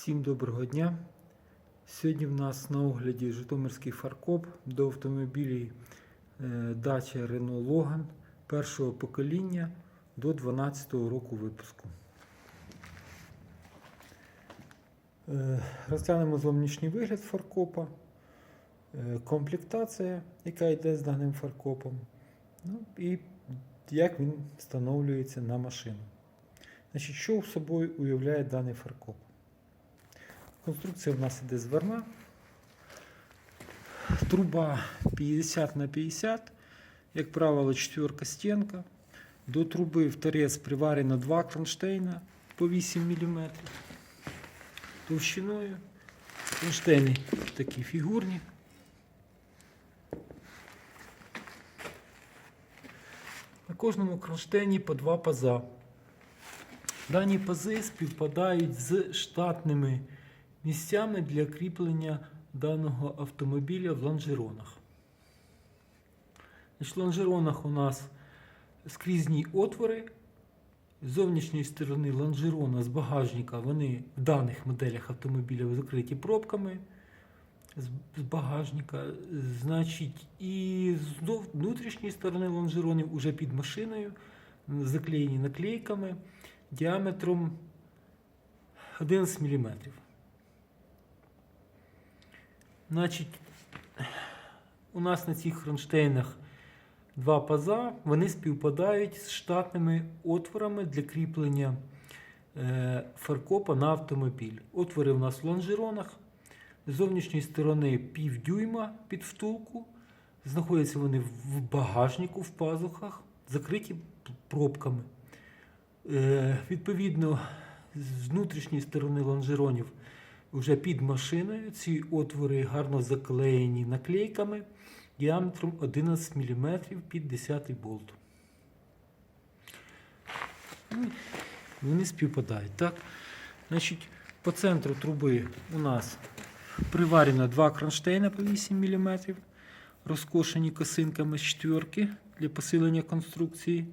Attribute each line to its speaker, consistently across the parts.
Speaker 1: Всім доброго дня. Сьогодні в нас на огляді Житомирський фаркоп до автомобілів е, Dacia Renault Logan першого покоління до 12 року випуску. Е, Розглянемо зовнішній вигляд фаркопа, е, комплектація, яка йде з даним фаркопом, ну, і як він встановлюється на машину. Значить, що собою уявляє даний фаркоп? Конструкція в нас іде зверна. Труба 50 на 50, як правило, четверка стінка. До труби в торець приварено два кронштейна по 8 мм. Товщиною. Кронштейни такі фігурні. На кожному кронштейні по два паза. Дані пази співпадають з штатними місцями для кріплення даного автомобіля в лонжеронах. В лонжеронах у нас скрізні отвори. З зовнішньої сторони лонжерона з багажника вони в даних моделях автомобіля закриті пробками з багажника. Значить, і з внутрішньої сторони лонжеронів уже під машиною заклеєні наклейками діаметром 11 мм. Значить, у нас на цих кронштейнах два паза, вони співпадають з штатними отворами для кріплення е, фаркопа на автомобіль. Отвори у нас в лонжеронах. З зовнішньої сторони півдюйма під втулку. Знаходяться вони в багажнику, в пазухах, закриті пробками. Е, відповідно, з внутрішньої сторони лонжеронів вже під машиною ці отвори гарно заклеєні наклейками діаметром 11 мм під 10 болт. Ну, Вони співпадають. Так? Значить, по центру труби у нас приварено два кронштейна по 8 мм, розкошені косинками з четверки для посилення конструкції.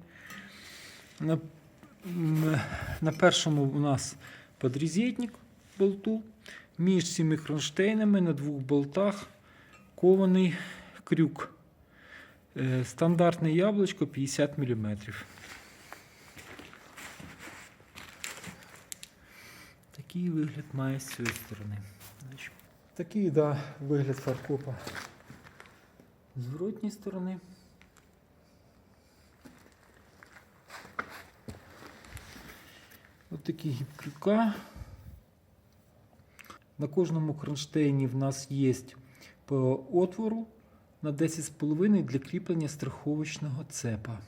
Speaker 1: На, на першому у нас подрізетник болту. Між цими кронштейнами на двох болтах кований крюк. Е, Стандартне яблучко 50 мм. Такий вигляд має з цієї сторони. Такий да, вигляд фаркопа з зворотньої сторони. Ось такі гібкрюка. На кожному кронштейні в нас є по отвору на 10,5 для кріплення страховочного цепа.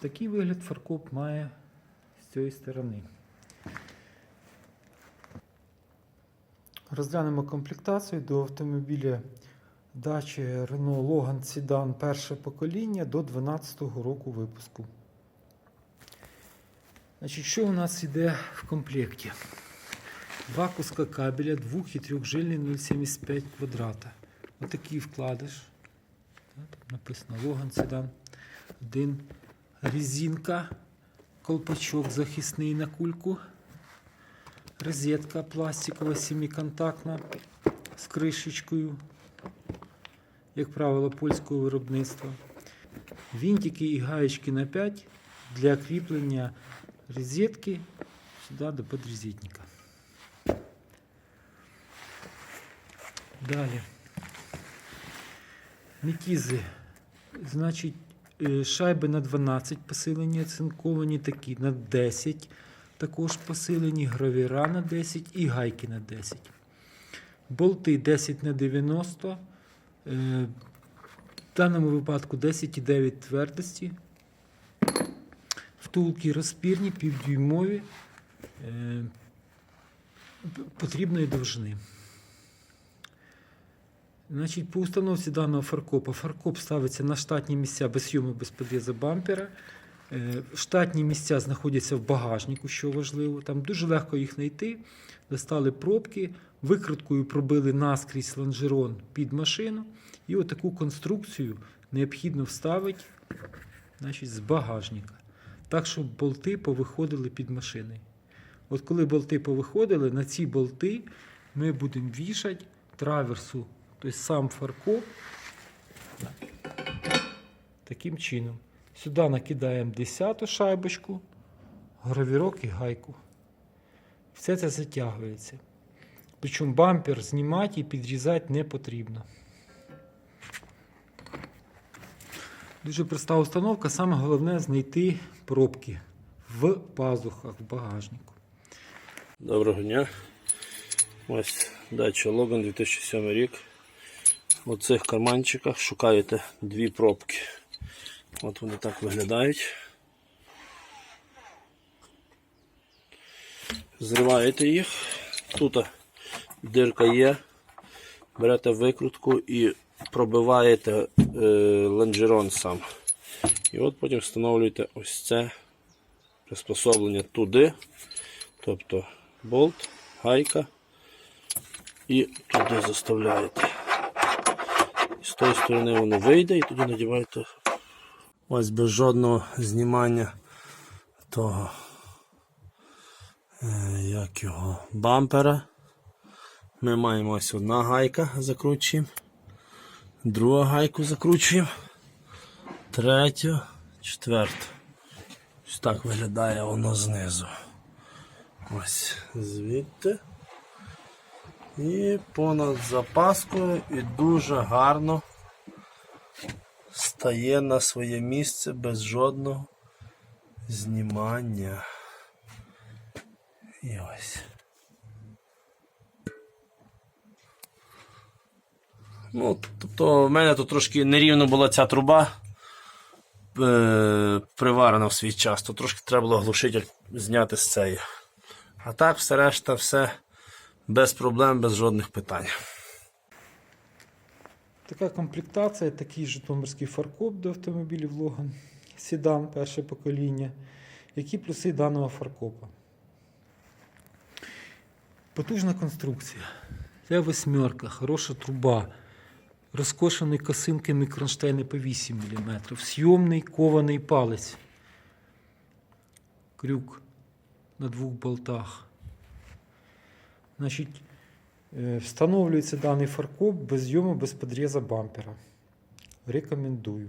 Speaker 1: Такий вигляд фаркоп має з цієї сторони. Розглянемо комплектацію до автомобіля Dacia Renault Logan Sedan перше покоління до 2012 року випуску. Значить, що у нас йде в комплекті? Два куска кабеля, двох і трьохжильний 0,75 квадрата. Отакий вкладиш. Тут написано Logan Sedan. Один резинка, колпачок захисний на кульку. Розетка пластикова семиконтактна з кришечкою, як правило, польського виробництва. Вінтики і гаєчки на 5 для кріплення розетки сюди до подрезетника. Далі. Мітізи. Значить, е, шайби на 12 посилені, оцинковані такі на 10. Також посилені гравіра на 10 і гайки на 10. Болти 10 на 90. Е, В даному випадку 10,9 твердості. Втулки розпірні, півдюймові е, потрібної довжини. Значить, по установці даного фаркопа фаркоп ставиться на штатні місця без сйому без підвізу бампера. Е, Штатні місця знаходяться в багажнику, що важливо. Там дуже легко їх знайти. Достали пробки, викруткою пробили наскрізь лонжерон під машину. І отаку конструкцію необхідно вставити значить, з багажника. Так, щоб болти повиходили під машиною. От коли болти повиходили, на ці болти ми будемо вішати траверсу, тобто сам фаркоп таким чином. Сюди накидаємо 10 шайбочку, гравірок і гайку. Все це затягується. Причому бампер знімати і підрізати не потрібно. Дуже проста установка. Саме головне знайти пробки в пазухах в багажнику.
Speaker 2: Доброго дня. Ось дача Логан 2007 рік. У цих карманчиках шукаєте дві пробки. От вони так виглядають. Зриваєте їх. Тут дирка є. Берете викрутку і пробиваєте е, лонжерон сам. І от потім встановлюєте ось це приспособлення туди. Тобто болт, гайка і туди заставляєте. І з тої сторони воно вийде і тоді надіваєте ось без жодного знімання того е, як його бампера. Ми маємо ось одна гайка, закручуємо, другу гайку закручуємо, третю, четверту. Ось так виглядає воно знизу. Ось звідти. І понад запаскою і дуже гарно стає на своє місце без жодного знімання. І ось. Ну, тобто в мене тут трошки нерівно була ця труба е, приварена в свій час, то трошки треба було глушитель зняти з цієї. А так, все решта, все без проблем, без жодних питань.
Speaker 1: Така комплектація, такий житомирський фаркоп до автомобілів Логан, седан перше покоління. Які плюси даного фаркопа? Потужна конструкція. Це восьмерка, хороша труба, розкошений косинками кронштейни по 8 мм, сйомний кований палець, крюк на двох болтах. Значить, е, встановлюється даний фаркоп без зйому, без подріза бампера. Рекомендую.